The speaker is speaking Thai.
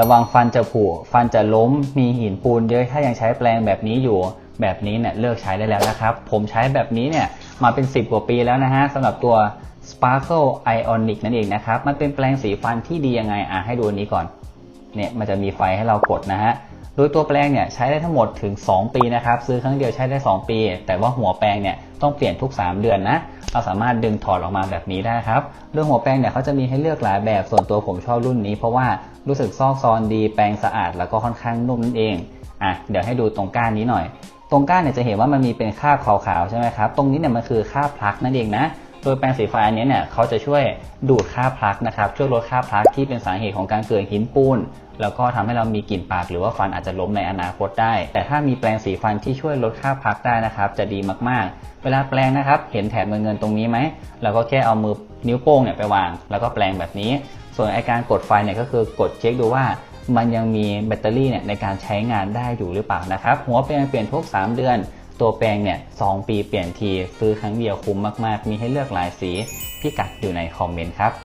ระวังฟันจะผุฟันจะล้มมีหินปูนเยอะถ้ายังใช้แปลงแบบนี้อยู่แบบนี้เนี่ยเลิกใช้ได้แล้วนะครับ ผมใช้แบบนี้เนี่ยมาเป็น 10 กว่าปีแล้วนะฮะสำหรับตัว Sparkle Ionic นั่นเองนะครับ มันเป็นแปลงสีฟันที่ดียังไงอะให้ดูอันนี้ก่อนเนี่ยมันจะมีไฟให้เรากดนะฮะ ดยตัวแปรงเนี่ยใช้ได้ทั้งหมดถึง 2 ปีนะครับ ซื้อครั้งเดียวใช้ได้ 2 ปี แต่ว่าหัวแปรงเนี่ยต้องเปลี่ยนทุก 3 เดือนนะ เราสามารถดึงถอดออกมาแบบนี้ได้ครับเรื่องหัวแปรงเนี่ยเขาจะมีให้เลือกหลายแบบส่วนตัวผมชอบรุ่นนี้ เพราะว่ารู้สึกซอกซอนดีแปรงสะอาดแล้วก็ค่อนข้างนุ่มนั่นเองอะเดี๋ยวให้ดูตรงก้านนี้หน่อย ตรงก้านเนี่ยจะเห็นว่ามันมีเป็นคราบขาวๆใช่ไหมครับตรงนี้เนี่ยมันคือคราบพลักนั่นเองนะ โดยแปรงสีฟันอันนี้เนี่ยเขาจะช่วยดูดคราพลักนะครับช่วยลดคราพลักที่เป็นสาเหตุของการเกิดหินปูนแล้วก็ทำให้เรามีกลิ่นปากหรือว่าฟันอาจจะล้มในอนาคตได้ แต่ถ้ามีแปรงสีฟันที่ช่วยลดคราพลักได้นะครับ จะดีมากๆ เวลาแปรงนะครับ เห็นแถบเงินเงินๆตรงนี้ไหมเราก็แค่เอามือนิ้วโป้งเนี่ยไปวาง แล้วก็แปรงแบบนี้ ส่วนไอการกดไฟเนี่ยก็คือกดเช็คดูว่ามันยังมีแบตเตอรี่เนี่ยในการใช้งานได้อยู่หรือเปล่านะครับ หัวแปรงเปลี่ยนทุก 3 เดือน ตัวแปรงเนี่ยสปีเปลี่ยนทีซื้อครั้งเดียวคุ้มมากๆ มีให้เลือกหลายสี พิกัดอยู่ในคอมเมนต์ครับ